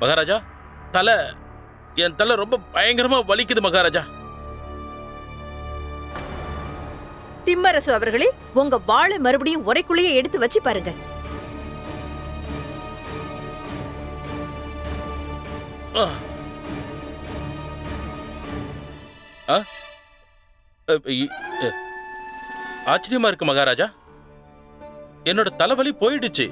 மகாராஜா தலை என் தலை ரொம்ப பயங்கரமா வலிக்குது மகாராஜா. திம்மரசு அவர்களே உங்க வாளை மறுபடியும் உரைக்குள்ளேயே எடுத்து வச்சு பாருங்க. ஆச்சரியமா இருக்கு மகாராஜா. என்னோட தலைவலி போயிடுச்சு.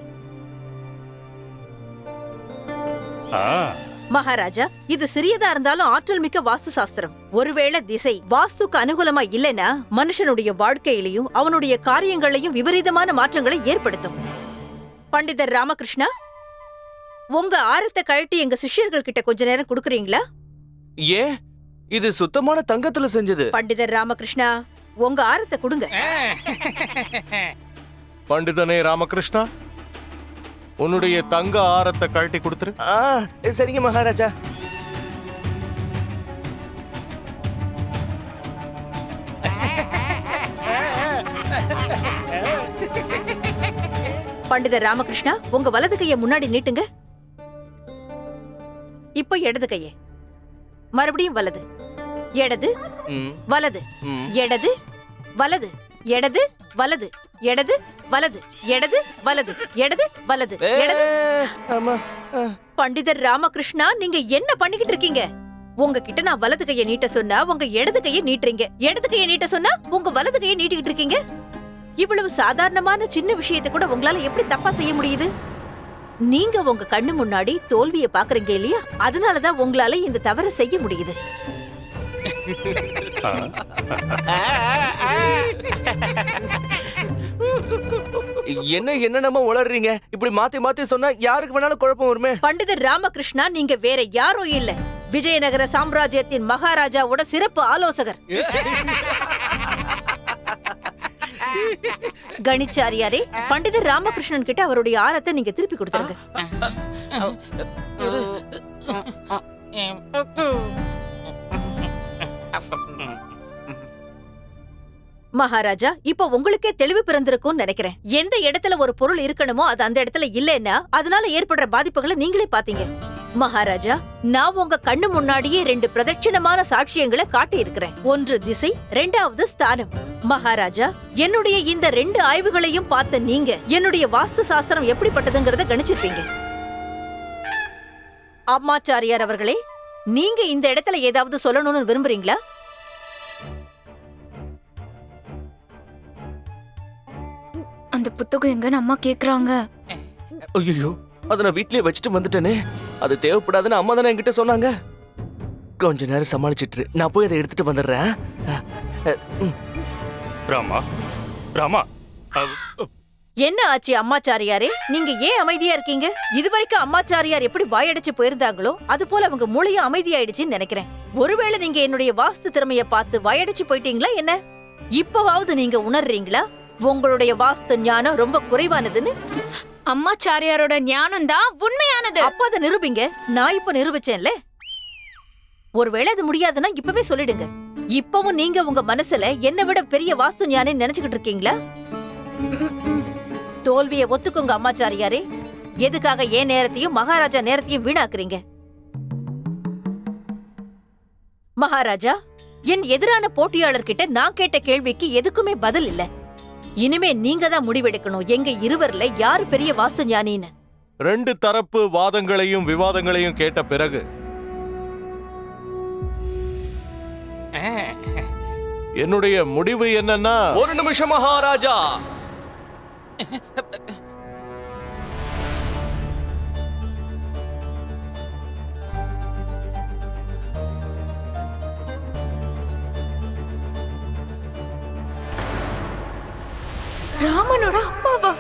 மகாராஜா இது சிறியதா இருந்தாலும் ஆற்றல் மிக்க வாஸ்து சாஸ்திரம். ஒருவேளை திசை வாஸ்துக்கு அனுகூலமா இல்லைன்னா மனுஷனுடைய வாழ்க்கையிலையும் அவனுடைய காரியங்களையும் விபரீதமான மாற்றங்களை ஏற்படுத்தும். பண்டிதர் ராமகிருஷ்ணா உங்க ஆரத்தை கழட்டி எங்க சிஷ்யர்கள் கிட்ட கொஞ்ச நேரம் கொடுக்குறீங்களா? ஏன் இது சுத்தமான தங்கத்துல செஞ்சது. பண்டிதர் ராமகிருஷ்ணா உங்க ஆரத்தை கொடுங்க. பண்டிதனே ராமகிருஷ்ணா உன்னுடைய தங்க ஆரத்தை கழட்டி கொடுத்துரு. ஆ சரிங்க மகாராஜா. பண்டிதர் ராமகிருஷ்ணா உங்க வலது கையை முன்னாடி நீட்டுங்க. இப்போ இடது கையை. மறுபடியும் வலது. இடது ம், வலது. இடது வலது. இடது வலது. இடது வலது. இடது வலது. இடது வலது. இடது. பண்டிதர் ராமகிருஷ்ணா நீங்க என்ன பண்ணிக்கிட்டு இருக்கீங்க? உங்ககிட்ட நான் வலது கையை நீட்ட சொன்னா உங்க இடது கையை நீட்டுறீங்க. இடது கையை நீட்ட சொன்னா உங்க வலது கையை நீட்டிக்கிட்டு இருக்கீங்க. இவ்வளவு சாதாரணமான சின்ன விஷயத்தை கூட உங்களால எப்படி தப்பா செய்ய முடியுது? நீங்க உங்க கண்ணு முன்னாடி தோல்வியை பாக்குறீங்க இல்லையா? அதனாலதான் உங்களால இந்த தவறை செய்ய முடியுது. என்ன என்னென்னமோ உளறீங்க இப்படி மாத்தி மாத்தி சொன்னா யாருக்கு வேணாலும் குழப்பம் வருமே பண்டிதர் ராமகிருஷ்ணா நீங்க வேற யாரும் இல்ல விஜயநகர சாம்ராஜ்யத்தின் மகாராஜாவோட சிறப்பு ஆலோசகர் கணிச்சாரியாரே பண்டிதர் ராமகிருஷ்ணன் கிட்ட அவருடைய ஆரத்தை நீங்க திருப்பி கொடுத்துருங்க மகாராஜா இப்ப உங்களுக்கே தெளிவு பிறந்திருக்கும்னு நினைக்கிறேன். எந்த இடத்துல ஒரு பொருள் இருக்கணுமோ அது அந்த இடத்துல இல்லைன்னா அதனால ஏற்படுற பாதிப்புகளை நீங்களே பாத்தீங்க மகாராஜா நான் உங்க கண்ணு முன்னாடியே ரெண்டு பிரதட்சிணமான சாட்சியங்களை காட்டி இருக்கிறேன் ஒன்று திசை ரெண்டாவது ஸ்தானம். மகாராஜா என்னுடைய இந்த ரெண்டு ஆய்வுகளையும் பார்த்த நீங்க என்னுடைய வாஸ்து சாஸ்திரம் எப்படிப்பட்டதுங்கிறத கணிச்சிருப்பீங்க. அம்மாச்சாரியார் அவர்களே நீங்க இந்த இடத்துல ஏதாவது சொல்லணும்னு விரும்புறீங்களா? அந்த புத்தகம் எங்கன்னு அம்மா கேக்குறாங்க. ஐயோ அதை நான் வீட்லயே வச்சுட்டு வந்துட்டேனே. அது தேவைப்படாதுன்னு அம்மா தானே என்கிட்ட சொன்னாங்க. கொஞ்ச நேரம் சமாளிச்சிட்டு. நான் போய் அதை எடுத்துட்டு வந்துடுறேன். ராமா ராமா. என்ன ஆச்சு அம்மாச்சாரியாரே? நீங்க ஏன் அமைதியா இருக்கீங்க? இதுவரைக்கும் அம்மாச்சாரியார் எப்படி வாயடைச்சு போயிருந்தாங்களோ அது போல அவங்க மூளையும் அமைதியாயிடுச்சுன்னு நினைக்கிறேன். ஒருவேளை நீங்க என்னுடைய வாஸ்து திறமைய பார்த்து வாயடைச்சு போயிட்டீங்களா என்ன? இப்பவாவது நீங்க உணர்றீங்களா? உங்களுடைய வாஸ்து ஞானம் ரொம்ப குறைவானதுன்னு? அம்மாச்சாரியாரோட ஞானம் தான் உண்மையானது. அப்ப அதை நிரூபிங்க. நான் இப்ப நிரூபிச்சேன்ல. ஒருவேளை அது முடியாதுன்னா இப்பவே சொல்லிடுங்க. இப்பவும் நீங்க உங்க மனசுல என்னை விட பெரிய வாஸ்து ஞானம் நினைச்சுக்கிட்டு இருக்கீங்களா. தோல்வியை ஒத்துக்கோங்க அம்மாச்சாரியாரே. எதுக்காக என் நேரத்தையும் மகாராஜா நேரத்தையும் வீணாக்குறீங்க? மகாராஜா என் எதிரான போட்டியாளர்கிட்ட நான் கேட்ட கேள்விக்கு எதுக்குமே பதில் இல்ல. இனிமே நீங்க தான் முடிவெடுக்கணும். எங்க இருவர்ல யாரு பெரிய வாஸ்து ஞானின்னு? ரெண்டு தரப்பு வாதங்களையும் விவாதங்களையும் கேட்ட பிறகு என்னுடைய முடிவு என்னன்னா ஒரு நிமிஷம் மகாராஜா. ராமனோட அப்பாவா?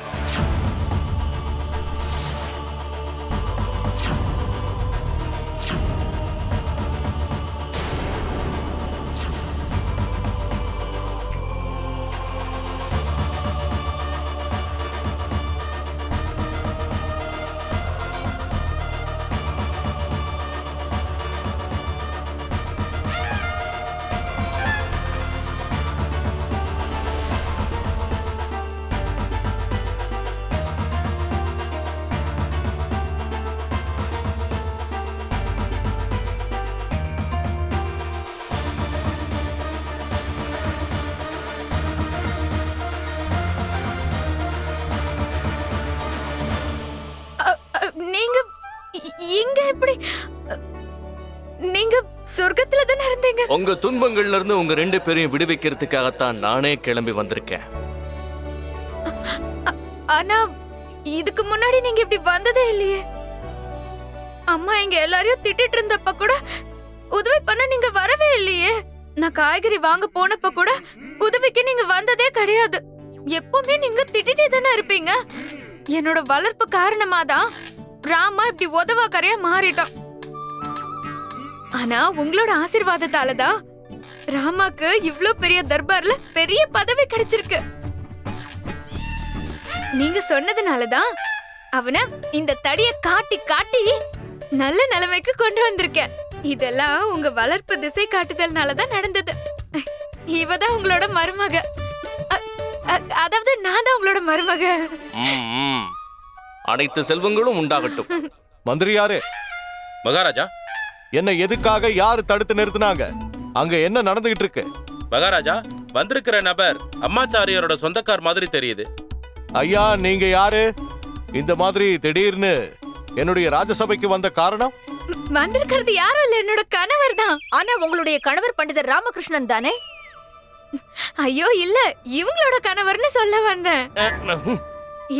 எப்படி? நீங்க சொர்க்கத்துல தானே இருந்தீங்க? உங்க துன்பங்கள்ல இருந்து உங்க ரெண்டு பேரையும் விடுவிக்கிறதுக்காகத்தான் நானே கிளம்பி வந்திருக்கேன். ஆனா இதுக்கு முன்னாடி நீங்க இப்படி வந்ததே இல்லையே. அம்மா எங்க எல்லாரையும் திட்டிட்டு இருந்தப்ப கூட உதவி பண்ண நீங்க வரவே இல்லையே. நான் காய்கறி வாங்க போனப்ப கூட உதவிக்கு நீங்க வந்ததே கிடையாது. எப்பவுமே நீங்க திட்டிட்டே தானே இருப்பீங்க. என்னோட வளர்ப்பு காரணமா தான் ராமா இப்படி உதவாக்கரையா மாறிட்டான். ஆனா உங்களோட ஆசீர்வாதத்தால தான் ராமாக்கு இவ்ளோ பெரிய தர்பார்ல பெரிய பதவி கிடைச்சிருக்கு. நீங்க சொன்னதுனாலதான் அவனை இந்த தடிய காட்டி காட்டி நல்ல நிலைமைக்கு கொண்டு வந்திருக்கேன். இதெல்லாம் உங்க வளர்ப்பு திசை காட்டுதல்னாலதான் நடந்தது. இவதான் உங்களோட மருமக. அ- அதாவது நான் தான் உங்களோட மருமக. அனைத்து செல்வங்களும் உண்டாகட்டும். மந்திரியாரே. மகாராஜா. என்ன எதுக்காக யாரு தடுத்து நிறுத்துனாங்க? அங்க என்ன நடந்துகிட்டு இருக்கு மகாராஜா வந்திருக்கிற நபர் அம்மாச்சாரியாரோட சொந்தக்கார் மாதிரி தெரியுது. ஐயா நீங்க யாரு? இந்த மாதிரி திடீர்னு என்னுடைய ராஜசபைக்கு வந்த காரணம்? வந்திருக்கிறது யாரும் இல்ல என்னோட கணவர் தான். ஆனா உங்களுடைய கணவர் பண்டிதர் ராமகிருஷ்ணன் தானே? ஐயோ இல்ல இவங்களோட கணவர்னு சொல்ல வந்தேன்.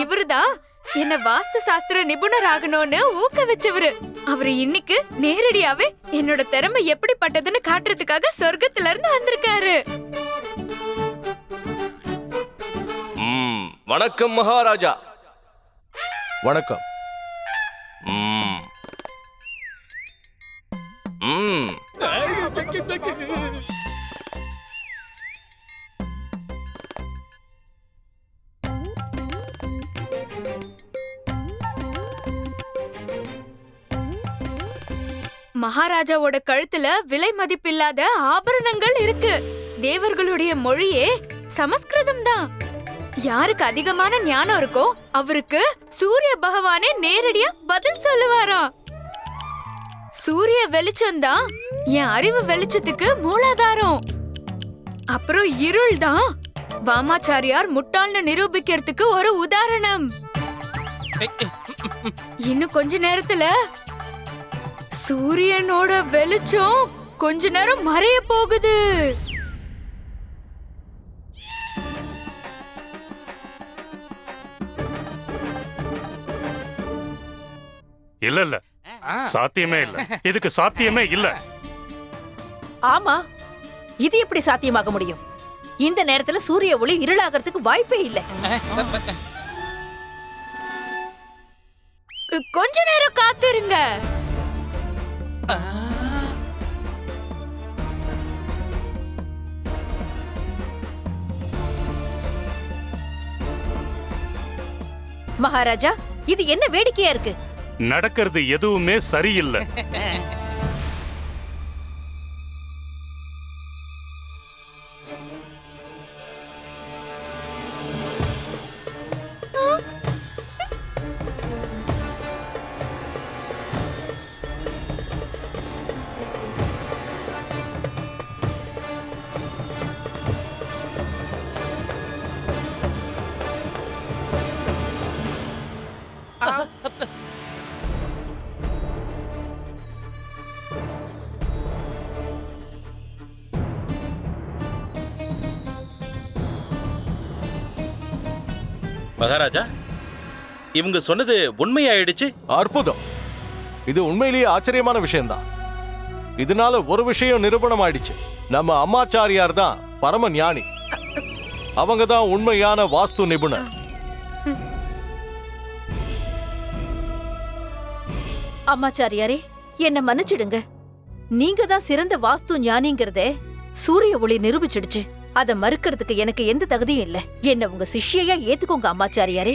இவருதான் என்ன வாஸ்து சாஸ்திர நிபுணர் ஆகணும்னு ஊக்குவிச்சவரு அவரு இன்னைக்கு நேரடியாவே என்னோட திறமை எப்படிப்பட்டதுன்னு காட்டுறதுக்காக சொர்க்கத்துல இருந்து வந்திருக்காரு. வணக்கம் மகாராஜா வணக்கம் ம். ம். மகாராஜாவோட கழுத்துல விலை மதிப்பில்லாத ஆபரணங்கள் இருக்கு. தேவர்களுடைய மொழியே சமஸ்கிருதம் தான். யாருக்கு அதிகமான ஞானம் இருக்கோ அவருக்கு சூரிய பகவானே நேரடியா பதில் சொல்லுவாராம். சூரிய வெளிச்சம் தான் என் அறிவு வெளிச்சத்துக்கு மூலாதாரம். அப்புறம் இருள் தான். வாமாச்சாரியார் முட்டாள்னு நிரூபிக்கிறதுக்கு ஒரு உதாரணம். இன்னும் கொஞ்ச நேரத்துல சூரியனோட வெளிச்சம் கொஞ்ச நேரம் மறைய போகுது. இல்ல இல்ல. சாத்தியமே இல்ல. இதுக்கு சாத்தியமே இல்ல. ஆமா. இது எப்படி சாத்தியமாக முடியும்? இந்த நேரத்துல சூரிய ஒளி இருளாகிறதுக்கு வாய்ப்பே இல்ல. கொஞ்ச நேரம் காத்திருங்க. மகாராஜா இது என்ன வேடிக்கையா இருக்கு? நடக்கிறது எதுவுமே சரியில்லை. மகாராஜா இவங்க சொன்னது உண்மையாயிடுச்சு? அற்புதம். இது உண்மையிலேயே ஆச்சரியமான விஷயம்தான். இதனால ஒரு விஷயம் நிரூபணம் ஆயிடுச்சு நம்ம அம்மாச்சாரியார் தான் பரம ஞானி. அவங்க தான் உண்மையான வாஸ்து நிபுணர். அம்மாச்சாரியாரே என்ன மன்னிச்சிடுங்க. நீங்க தான் சிறந்த வாஸ்து ஞானிங்கிறதே சூரிய ஒளி நிரூபிச்சிடுச்சு. அத மறுக்கிறதுக்கு எனக்கு எந்த தகுதியும் இல்ல. என்ன உங்க சிஷ்யையா ஏத்துக்கோங்க அம்மாச்சாரியாரே.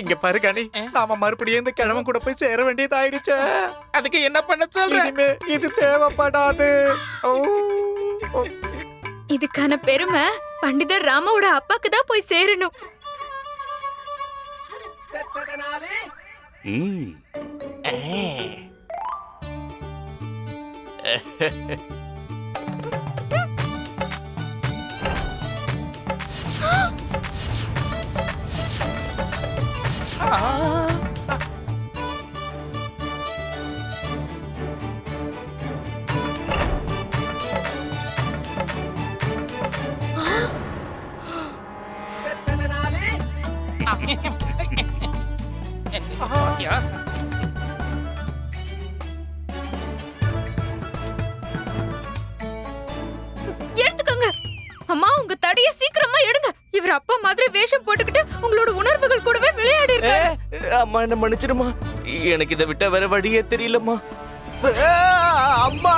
இங்க பாரு கனி நாம மறுபடியும் இந்த கிழவன் கூட போய் சேர வேண்டியது ஆயிடுச்சு. அதுக்கு என்ன பண்ண சொல்ற? இனிமே இது தேவைப்படாது. இதுக்கான பெருமை பண்டிதர் ராமாவோட அப்பாக்கு தான் போய் சேரணும். 음. 에. 아. பாத்தியா? எடுத்துக்கோங்க. அம்மா உங்க தடைய சீக்கிரமா எடுங்க. இவர் அப்பா மாதிரி வேஷம் போட்டுக்கிட்டு உங்களோட உணர்வுகள் கூடவே விளையாடி அம்மா என்ன மன்னிச்சிடுமா? எனக்கு இதை விட்ட வேற வழியே தெரியலம்மா. அம்மா!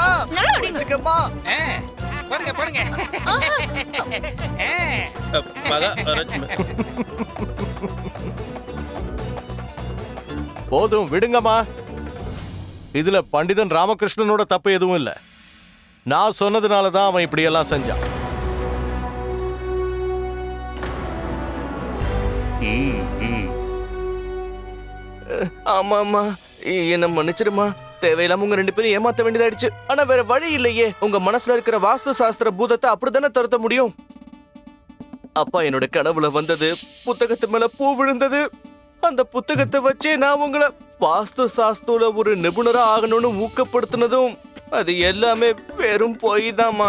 பாருங்க போதும் விடுங்கம்மா. இதுல பண்டிதன் ராமகிருஷ்ணனோட தப்பு எதுவும் இல்ல. நான் சொன்னதுனால தான் அவன் இப்படியெல்லாம் செஞ்சான். ம், ஆமா ஆமா என்ன மன்னிச்சிடுமா தேவையில்லாம உங்க ரெண்டு பேரும் ஏமாத்த வேண்டியதாயிடுச்சு. ஆனா வேற வழி இல்லையே. உங்க மனசுல இருக்கிற வாஸ்து சாஸ்திர பூதத்தை அப்படித்தானே துரத்த முடியும்? அப்பா என்னோட கனவுல வந்தது புத்தகத்து மேல பூ விழுந்தது. அந்த புத்தகத்தை வச்சே நான் உங்களை வாஸ்து சாஸ்துல ஒரு நிபுணரா ஆகணும்னு ஊக்கப்படுத்தினதும் அது எல்லாமே வெறும் பொய் தாம்மா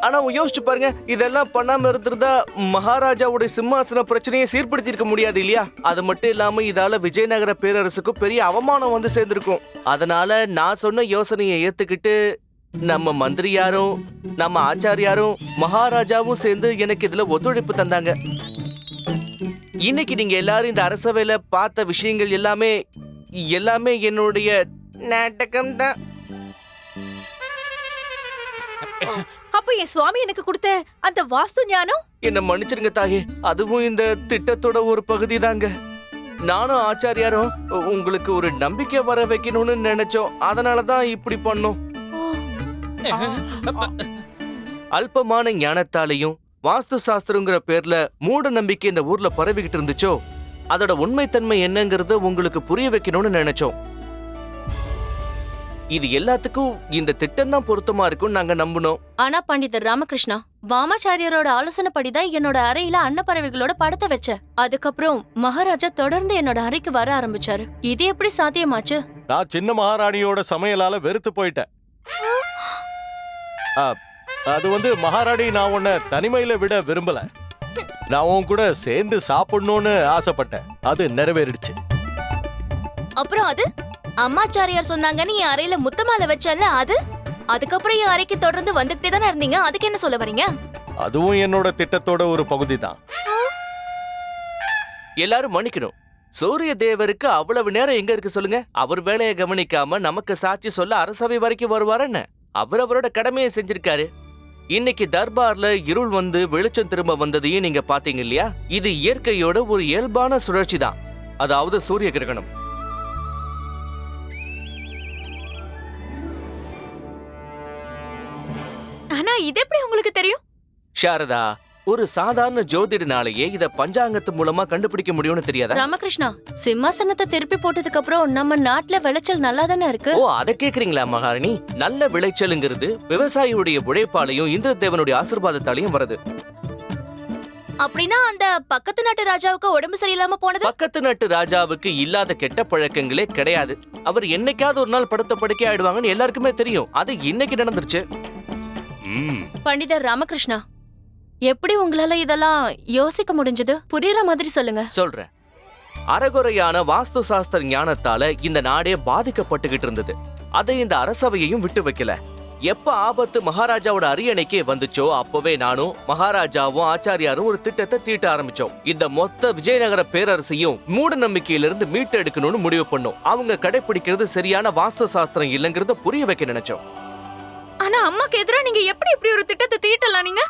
ஆனா யோசிச்சு பாருங்க இதெல்லாம் பண்ணாம இருந்திருந்தா மகாராஜாவுடைய சிம்மாசன பிரச்சனையை சீர்படுத்தி இருக்க முடியாது இல்லையா? அது மட்டும் இல்லாம இதால விஜயநகர பேரரசுக்கு பெரிய அவமானம் வந்து சேர்ந்திருக்கும். அதனால நான் சொன்ன யோசனையை ஏத்துக்கிட்டு நம்ம மந்திரியாரும் நம்ம ஆச்சாரியாரும் மகாராஜாவும் சேர்ந்து எனக்கு இதுல ஒத்துழைப்பு தந்தாங்க. இன்னைக்கு நீங்க எல்லாரும் இந்த அரசவையில பார்த்த விஷயங்கள் எல்லாமே எல்லாமே என்னுடைய நாடகம் தான் அப்ப என் சுவாமி எனக்கு கொடுத்த அந்த வாஸ்து ஞானம்? என்ன மன்னிச்சிருங்க தாயே. அதுவும் இந்த திட்டத்தோட ஒரு பகுதி தாங்க நானும் ஆச்சாரியாரும் உங்களுக்கு ஒரு நம்பிக்கை வர வைக்கணும்னு நினைச்சோம். அதனால தான் இப்படி பண்ணோம். அல்பமான ஞானத்தாலையும் வாஸ்து சாஸ்திரங்கிற பேர்ல மூட நம்பிக்கை இந்த ஊர்ல பரவிக்கிட்டு இருந்துச்சோ அதோட உண்மைத்தன்மை என்னங்கறத உங்களுக்கு புரிய வைக்கணும்னு நினைச்சோம். இது எல்லாத்துக்கும் இந்த திட்டம் தான் பொருத்தமா இருக்கும்னு நாங்க நம்பினோம். ஆனா பண்டிதர் ராமகிருஷ்ணா வாமாச்சாரியரோட ஆலோசனைப்படி தான் என்னோட அறையில அன்னப்பறவைகளோட படத்தை வச்சேன். அதுக்கப்புறம் மகாராஜா தொடர்ந்து என்னோட அறைக்கு வர ஆரம்பிச்சாரு. இது எப்படி சாத்தியமாச்சு? நான் சின்ன மகாராணியோட சமையலால வெறுத்து போயிட்டேன். ஆ, அது வந்து மகாராணி நான் உன்னை தனிமையில விட விரும்பல. நான் உன் கூட சேர்ந்து சாப்பிடணும்னு ஆசைப்பட்டேன். அது நிறைவேறிடுச்சு. அப்புறம் அது? அம்மாச்சாரியார் சொன்னாங்கன்னு என் அறையில முத்தமால வச்சல அது? அதுக்கப்புறம் என் அறைக்கு தொடர்ந்து வந்துகிட்டே தானே இருந்தீங்க? அதுக்கு என்ன சொல்ல வரீங்க? அதுவும் என்னோட திட்டத்தோட ஒரு பகுதி தான். எல்லாரும் மன்னிக்கணும். சூரிய தேவருக்கு அவ்வளவு நேரம் எங்க இருக்கு சொல்லுங்க? அவர் வேலையை கவனிக்காம நமக்கு சாட்சி சொல்ல அரசவை வரைக்கும் வருவாருன்னு அவர் அவரோட கடமையை செஞ்சிருக்காரு. இன்னைக்கு தர்பார்ல இருள் வந்து வெளிச்சம் திரும்ப வந்ததையும் நீங்க பாத்தீங்க இல்லையா? இது இயற்கையோட ஒரு இயல்பான சுழற்சி தான் அதாவது சூரிய கிரகணம். ஆனா இது எப்படி உங்களுக்கு தெரியும்? சாரதா ஒரு சாதாரண ஜோதிடனாலேயே இத பஞ்சாங்கத்து மூலமா கண்டுபிடிக்க முடியும்னு தெரியாதா? ராமகிருஷ்ணா சிம்மாசனத்தை திருப்பி போட்டதுக்கு அப்புறம் நம்ம நாட்டுல விளைச்சல் நல்லா தானே இருக்கு? ஓ அத கேக்குறீங்களா மகாராணி? நல்ல விளைச்சலுங்கிறது விவசாயியுடைய உழைப்பாலையும் இந்திரதேவனுடைய ஆசீர்வாதத்தாலையும் வருது. அப்படின்னா அந்த பக்கத்து நாட்டு ராஜாவுக்கு உடம்பு சரியில்லாம போனது? பக்கத்து நாட்டு ராஜாவுக்கு இல்லாத கெட்ட பழக்கங்களே கிடையாது. அவர் என்னைக்காவது ஒரு நாள் படுத்த படுக்கை ஆயிடுவாங்கன்னு எல்லாருக்குமே தெரியும். அது இன்னைக்கு நடந்துருச்சு. ம். பண்டிதர் ராமகிருஷ்ணா எப்படி உங்களால இதெல்லாம் யோசிக்க முடிஞ்சது? புரியுற மாதிரி சொல்லுங்க. சொல்றேன். அறகுறையான வாஸ்து சாஸ்திர ஞானத்தால இந்த நாடே பாதிக்கப்பட்டுகிட்டு இருந்தது. அதை இந்த அரசவையையும் விட்டு வைக்கல. எப்ப ஆபத்து மகாராஜாவோட அரியணைக்கே வந்துச்சோ அப்பவே நானும் மகாராஜாவும் ஆச்சாரியாரும் ஒரு திட்டத்தை தீட்ட ஆரம்பிச்சோம். இந்த மொத்த விஜயநகர பேரரசையும் மூட நம்பிக்கையிலிருந்து மீட்டெடுக்கணும்னு முடிவு பண்ணோம். அவங்க கடைபிடிக்கிறது சரியான வாஸ்து சாஸ்திரம் இல்லைங்கிறத புரிய வைக்க நினைச்சோம். ஆனா அம்மாக்கு எதிரா நீங்க எப்படி இப்படி ஒரு திட்டத்தை தீட்டலாம் நீங்க?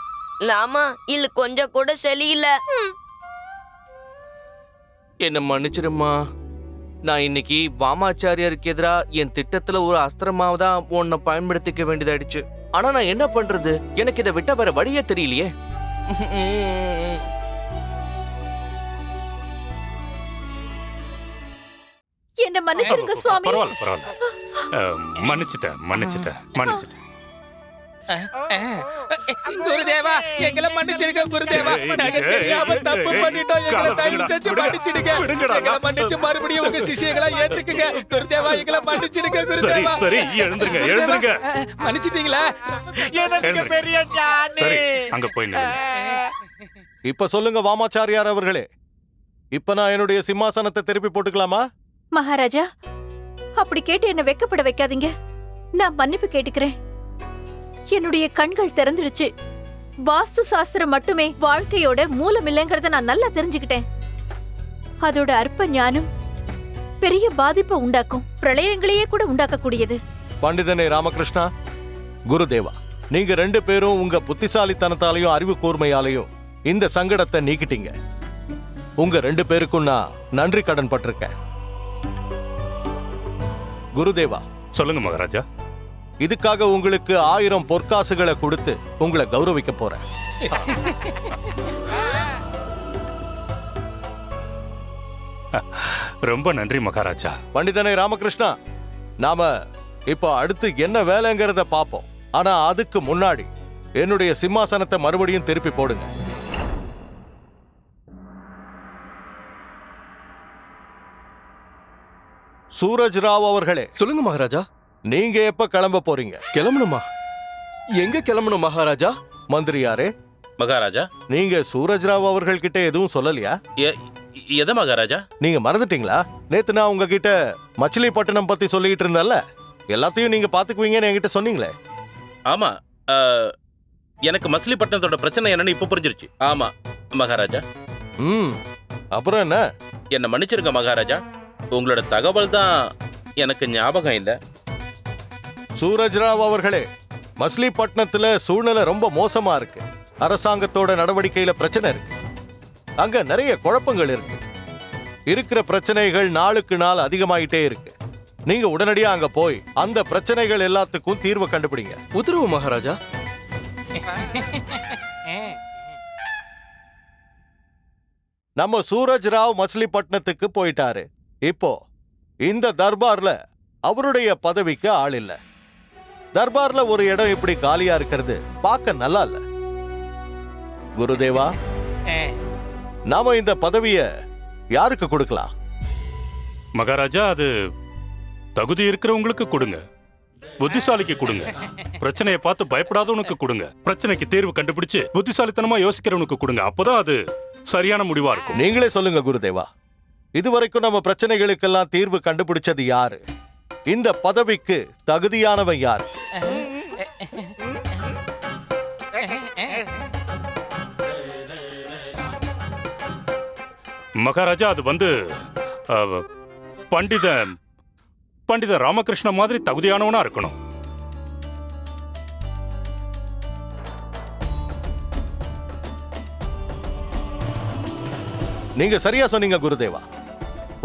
லாமா இல்ல கொஞ்சம் கூட சரியில்லை. என்ன மன்னிச்சிருமா நான் இன்னைக்கு வாமாச்சாரியாருக்கு எதிரா என் திட்டத்துல ஒரு அஸ்திரமாவதான் தான் உன்னை பயன்படுத்திக்க வேண்டியதாயிடுச்சு. ஆனா நான் என்ன பண்றது? எனக்கு இதை விட்ட வேற வழியே தெரியலையே. என்ன மன்னிச்சிருங்க சுவாமி. பரவாயில்ல பரவாயில்ல. அஹ், மன்னிச்சிட்டேன் மன்னிச்சிட்டேன் மன்னிச்சிட்டேன். குருதேவா எங்களை மன்னிச்சிருக்க குருதேவா. நாங்க தெரியாம தப்பு பண்ணிட்டோம். எங்களை தயவு செஞ்சு விடுங்க. மன்னிச்சிடுங்க. எங்களை மன்னிச்சு மறுபடியும் உங்க சிஷியங்களா ஏத்துக்குங்க. குருதேவா எங்களை மன்னிச்சிடுங்க சரி குருதேவா. சரி எழுந்துருங்க எழுந்துருங்க. மன்னிச்சிட்டீங்களா? எனக்கு. பெரிய சரி அங்க போய் நில்லுங்க. இப்ப சொல்லுங்க வாமாச்சாரியார் அவர்களே. இப்ப நான் என்னுடைய சிம்மாசனத்தை திருப்பி போட்டுக்கலாமா? மகாராஜா அப்படி கேட்டு என்ன வெக்கப்பட வைக்காதீங்க. நான் மன்னிப்பு கேட்டுக்கிறேன். என்னுடைய கண்கள் திறந்துடுச்சு. வாஸ்து சாஸ்திரம் மட்டுமே வாழ்க்கையோட மூலம் இல்லைங்கிறத நான் நல்லா தெரிஞ்சுக்கிட்டேன். அதோட அற்ப ஞானம் பெரிய பாதிப்பை உண்டாக்கும். பிரளயங்களையே கூட உண்டாக்கக்கூடியது. பண்டிதனே ராமகிருஷ்ணா குருதேவா நீங்க ரெண்டு பேரும் உங்க புத்திசாலித்தனத்தாலையும் அறிவு கூர்மையாலையும் இந்த சங்கடத்தை நீக்கிட்டீங்க. உங்க ரெண்டு பேருக்கும் நான் நன்றி கடன் பட்டிருக்கேன். குருதேவா. சொல்லுங்க மகாராஜா. இதுக்காக உங்களுக்கு ஆயிரம் பொற்காசுகளை கொடுத்து உங்களை கௌரவிக்க போறேன். ரொம்ப நன்றி மகாராஜா. பண்டிதனை ராமகிருஷ்ணா நாம இப்போ அடுத்து என்ன வேலைங்கிறத பார்ப்போம். ஆனா அதுக்கு முன்னாடி என்னுடைய சிம்மாசனத்தை மறுபடியும் திருப்பி போடுங்க. சூரஜ் ராவ் அவர்களே. சொல்லுங்க மகாராஜா. நீங்க எப்ப கிளம்ப போறீங்க? கிளம்பணுமா? எங்க கிளம்பணும் மகாராஜா? மந்திரியாரே மகாராஜா? நீங்க சூரஜ் ராவ் அவர்கள் கிட்ட எதுவும் சொல்லலையா? எ- எதை மகாராஜா? நீங்க மறந்துட்டீங்களா? நேத்து நான் உங்ககிட்ட மச்சிலிப்பட்டினம் பத்தி சொல்லிட்டு இருந்தேன்ல எல்லாத்தையும் நீங்க பாத்துக்குவீங்கன்னு என்கிட்ட சொன்னீங்களே. ஆமா எனக்கு மசிலிப்பட்டினத்தோட பிரச்சனை என்னன்னு இப்ப புரிஞ்சிருச்சு. ஆமா மகாராஜா. ம் அப்புறம் என்ன? என்ன மன்னிச்சிருங்க மகாராஜா. உங்களோட தகவல் தான் எனக்கு ஞாபகம் இல்லை. சூரஜ் ராவ் அவர்களே மஸ்லிப்பட்டினத்துல சூழ்நிலை ரொம்ப மோசமா இருக்கு. அரசாங்கத்தோட நடவடிக்கையில பிரச்சனை இருக்கு. அங்க நிறைய குழப்பங்கள் இருக்கு. இருக்கிற பிரச்சனைகள் நாளுக்கு நாள் அதிகமாயிட்டே இருக்கு. நீங்க உடனடியா அங்க போய் அந்த பிரச்சனைகள் எல்லாத்துக்கும் தீர்வு கண்டுபிடிங்க. உத்தரவு மகாராஜா. நம்ம சூரஜ் ராவ் மஸ்லிப்பட்டினத்துக்கு போயிட்டாரு. இப்போ இந்த தர்பார்ல அவருடைய பதவிக்கு ஆள் இல்ல. தர்பார்ல ஒரு இடம் இப்படி காலியா இருக்கிறது பார்க்க நல்லா இல்ல. குருதேவா நாம இந்த பதவிய யாருக்கு கொடுக்கலாம்? மகாராஜா அது தகுதி இருக்கிறவங்களுக்கு கொடுங்க. புத்திசாலிக்கு கொடுங்க. பிரச்சனையை பார்த்து பயப்படாதவனுக்கு கொடுங்க. பிரச்சனைக்கு தீர்வு கண்டுபிடிச்சு புத்திசாலித்தனமா யோசிக்கிறவனுக்கு கொடுங்க. அப்பதான் அது சரியான முடிவா இருக்கும். நீங்களே சொல்லுங்க குருதேவா. இதுவரைக்கும் நம்ம பிரச்சனைகளுக்கெல்லாம் தீர்வு கண்டுபிடிச்சது யாரு? இந்த பதவிக்கு தகுதியானவன் யாரு? மகாராஜா அது வந்து பண்டித பண்டித ராமகிருஷ்ண மாதிரி தகுதியானவனா இருக்கணும். நீங்க சரியா சொன்னீங்க குருதேவா.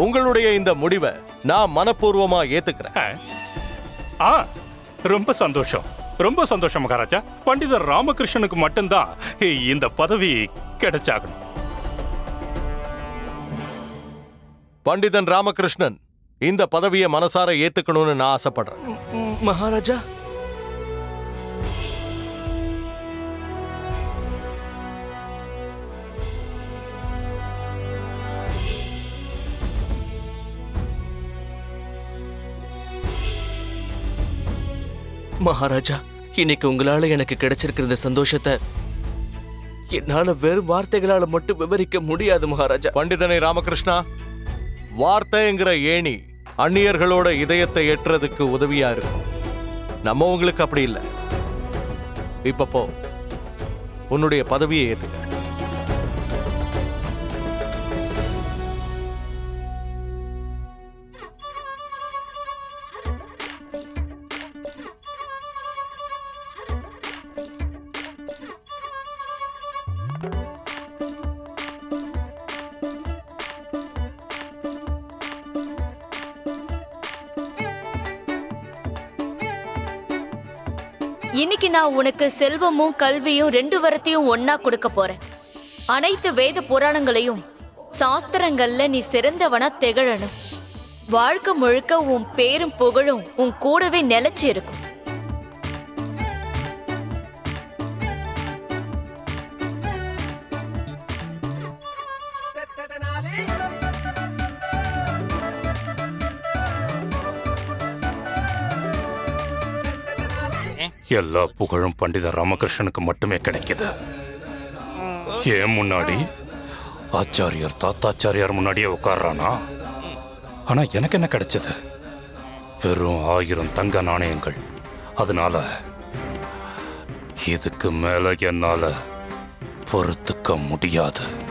உங்களுடைய இந்த முடிவை நான் மனப்பூர்வமா ஏத்துக்கிறேன். ஆ. ரொம்ப சந்தோஷம். ரொம்ப சந்தோஷம் மகாராஜா. பண்டிதர் ராமகிருஷ்ணனுக்கு மட்டும்தான் இந்த பதவி கிடைச்சாகணும். பண்டிதன் ராமகிருஷ்ணன் இந்த பதவியை மனசார ஏத்துக்கணும்னு நான் ஆசைப்படுறேன். மகாராஜா மகாராஜா இன்னைக்கு உங்களால எனக்கு கிடைச்சிருக்கிற இந்த சந்தோஷத்தை என்னால வெறும் வார்த்தைகளால மட்டும் விவரிக்க முடியாது மகாராஜா. பண்டிதனை ராமகிருஷ்ணா வார்த்தைங்கிற ஏணி அந்நியர்களோட இதயத்தை எட்டுறதுக்கு உதவியா இருக்கும் நம்ம உங்களுக்கு அப்படி இல்லை. இப்ப போ. உன்னுடைய பதவியை ஏத்துக்க. இன்னைக்கு நான் உனக்கு செல்வமும் கல்வியும் ரெண்டு வரத்தையும் ஒன்னா கொடுக்க போறேன். அனைத்து வேத புராணங்களையும் சாஸ்திரங்கள்ல நீ சிறந்தவனா திகழணும். வாழ்க்கை முழுக்க உன் பேரும் புகழும் உன் கூடவே நிலைச்சு இருக்கும் எல்லா புகழும் பண்டித ராமகிருஷ்ணனுக்கு மட்டுமே கிடைக்குது. ஏன் முன்னாடி? ஆச்சாரியார் தாத்தாச்சாரியார் முன்னாடியே உட்கார்றானா? ஆனால் எனக்கு என்ன கிடைச்சது? வெறும் ஆயிரம் தங்க நாணயங்கள். அதனால இதுக்கு மேலே என்னால் பொறுத்துக்க முடியாது.